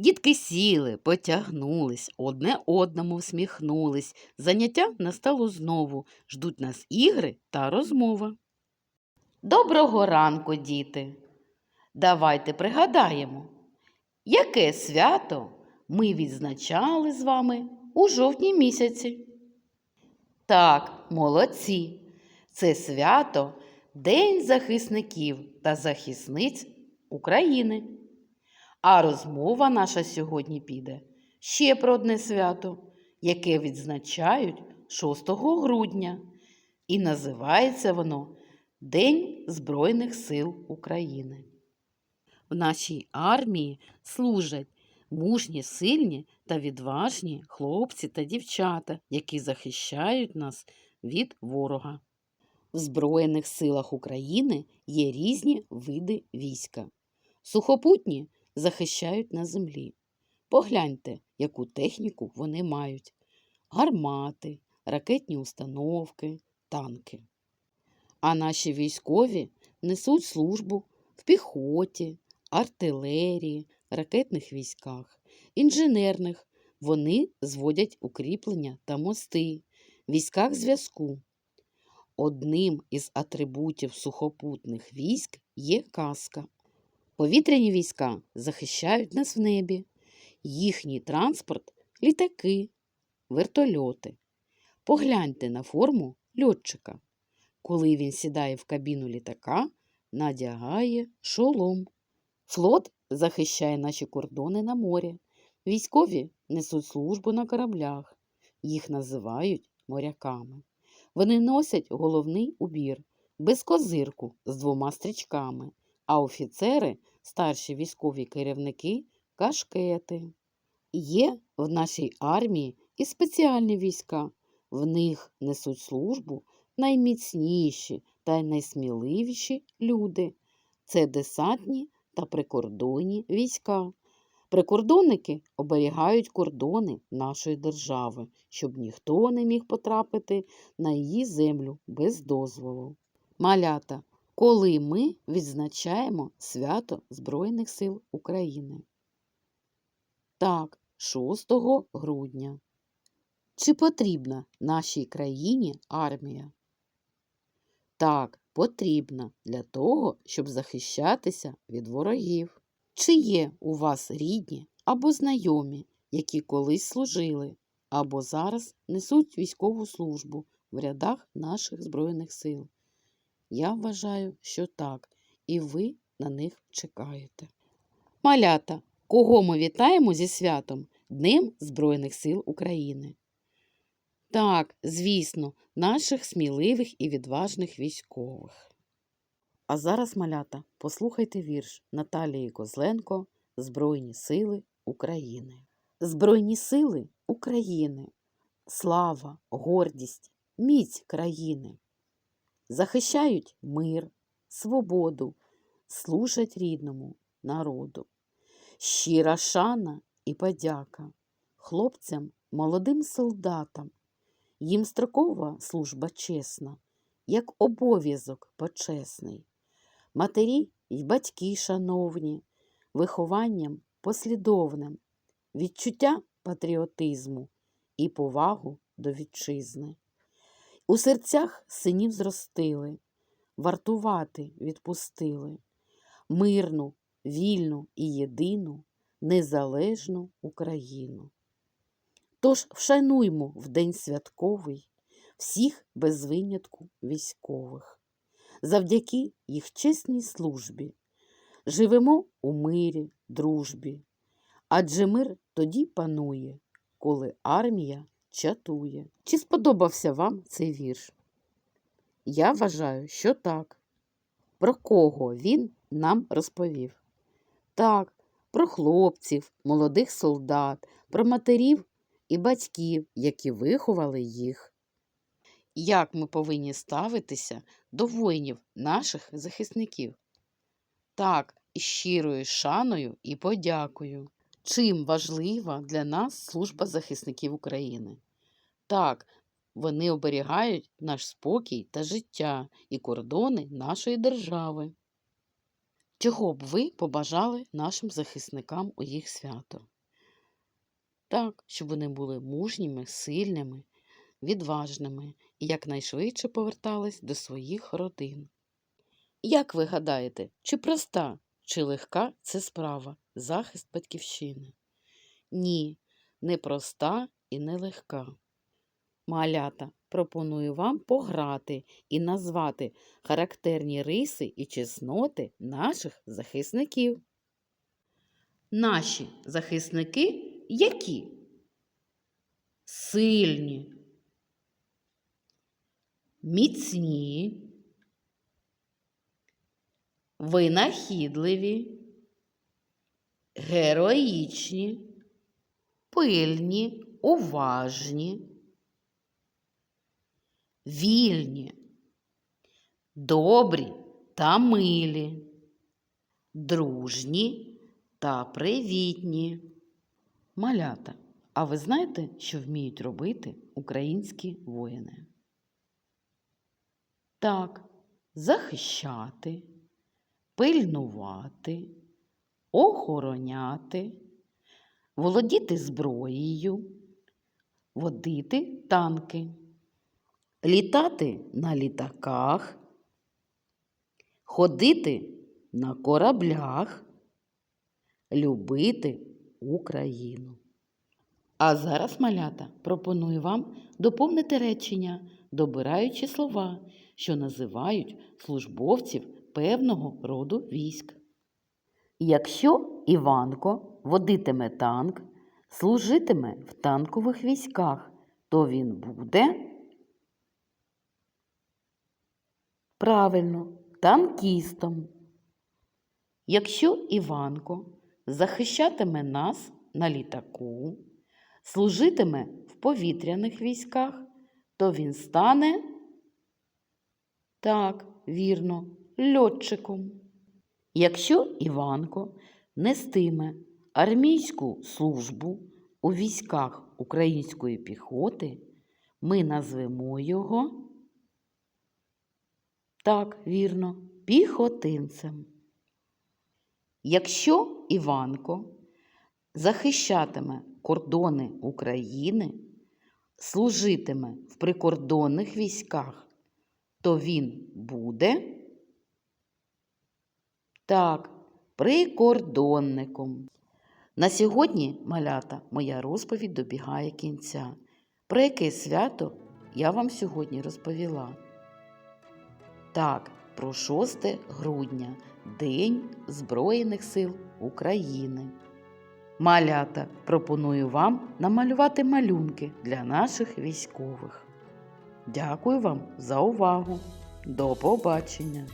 Дітки сіли, потягнулись, одне одному всміхнулись. Заняття настало знову. Ждуть нас ігри та розмова. Доброго ранку, діти! Давайте пригадаємо, яке свято ми відзначали з вами у жовтні місяці. Так, молодці! Це свято День захисників та захисниць України. А розмова наша сьогодні піде ще про одне свято, яке відзначають 6 грудня, і називається воно День Збройних сил України. В нашій армії служать мужні, сильні та відважні хлопці та дівчата, які захищають нас від ворога. В Збройних силах України є різні види війська. Сухопутні захищають на землі. Погляньте, яку техніку вони мають: гармати, ракетні установки, танки. А наші військові несуть службу в піхоті, артилерії, ракетних військах, інженерних. Вони зводять укріплення та мости, військах зв'язку. Одним із атрибутів сухопутних військ є каска. Повітряні війська захищають нас в небі. Їхній транспорт літаки, вертольоти. Погляньте на форму льотчика. Коли він сідає в кабіну літака, надягає шолом. Флот захищає наші кордони на морі. Військові несуть службу на кораблях. Їх називають моряками. Вони носять головний убір без козирку з двома стрічками, а офіцери, старші військові керівники кашкети. Є в нашій армії і спеціальні війська. В них несуть службу найміцніші та найсміливіші люди. Це десантні та прикордонні війська. Прикордонники оберігають кордони нашої держави, щоб ніхто не міг потрапити на її землю без дозволу. Малята, коли ми відзначаємо свято Збройних сил України? Так, 6 грудня. Чи потрібна нашій країні армія? Так, потрібна для того, щоб захищатися від ворогів. Чи є у вас рідні або знайомі, які колись служили, або зараз несуть військову службу в рядах наших Збройних сил? Я вважаю, що так, і ви на них чекаєте. Малята, кого ми вітаємо зі святом Днем Збройних сил України? Так, звісно, наших сміливих і відважних військових. А зараз, малята, послухайте вірш Наталії Козленко Збройні сили України. Збройні сили України, слава, гордість, міць країни. Захищають мир, свободу, служать рідному народу. Щира шана і подяка хлопцям, молодим солдатам. Їм строкова служба чесна, як обов'язок почесний. Матері й батьки шановні, вихованням послідовним, відчуття патріотизму і повагу до вітчизни. У серцях синів зростили, вартувати відпустили, мирну, вільну і єдину, незалежну Україну. Тож вшануймо в день святковий всіх без винятку військових. Завдяки їх чесній службі живемо у мирі, дружбі, адже мир тоді панує, коли армія чатує. Чи сподобався вам цей вірш? Я вважаю, що так. Про кого він нам розповів? Так, про хлопців, молодих солдат, про матерів і батьків, які виховали їх. Як ми повинні ставитися до воїнів наших захисників? Так, щирою шаною і подякою. Чим важлива для нас служба захисників України? Так, вони оберігають наш спокій та життя і кордони нашої держави. Чого б ви побажали нашим захисникам у їх свято? Так, щоб вони були мужніми, сильними, відважними і якнайшвидше повертались до своїх родин. Як ви гадаєте, чи проста, чи легка це справа захист батьківщини? Ні, не проста і не легка. Малята, пропоную вам пограти і назвати характерні риси і чесноти наших захисників. Наші захисники які? Сильні, міцні, винахідливі, героїчні, пильні, уважні, вільні, добрі та милі, дружні та привітні. Малята, а ви знаєте, що вміють робити українські воїни? Так, захищати, пильнувати, охороняти, володіти зброєю, водити танки, літати на літаках, ходити на кораблях, любити Україну. А зараз, малята, пропоную вам доповнити речення, добираючи слова, що називають службовців певного роду військ. Якщо Іванко водитиме танк, служитиме в танкових військах, то він буде правильно танкістом. Якщо Іванко захищатиме нас на літаку, служитиме в повітряних військах, то він стане так, вірно, льотчиком. Якщо Іванко нестиме армійську службу у військах української піхоти, ми назвемо його так, вірно, піхотинцем. Якщо Іванко захищатиме кордони України, служитиме в прикордонних військах, то він буде так, прикордонником. На сьогодні, малята, моя розповідь добігає кінця. Про яке свято я вам сьогодні розповіла? Так, про 6 грудня, День Збройних сил України. Малята, пропоную вам намалювати малюнки для наших військових. Дякую вам за увагу. До побачення!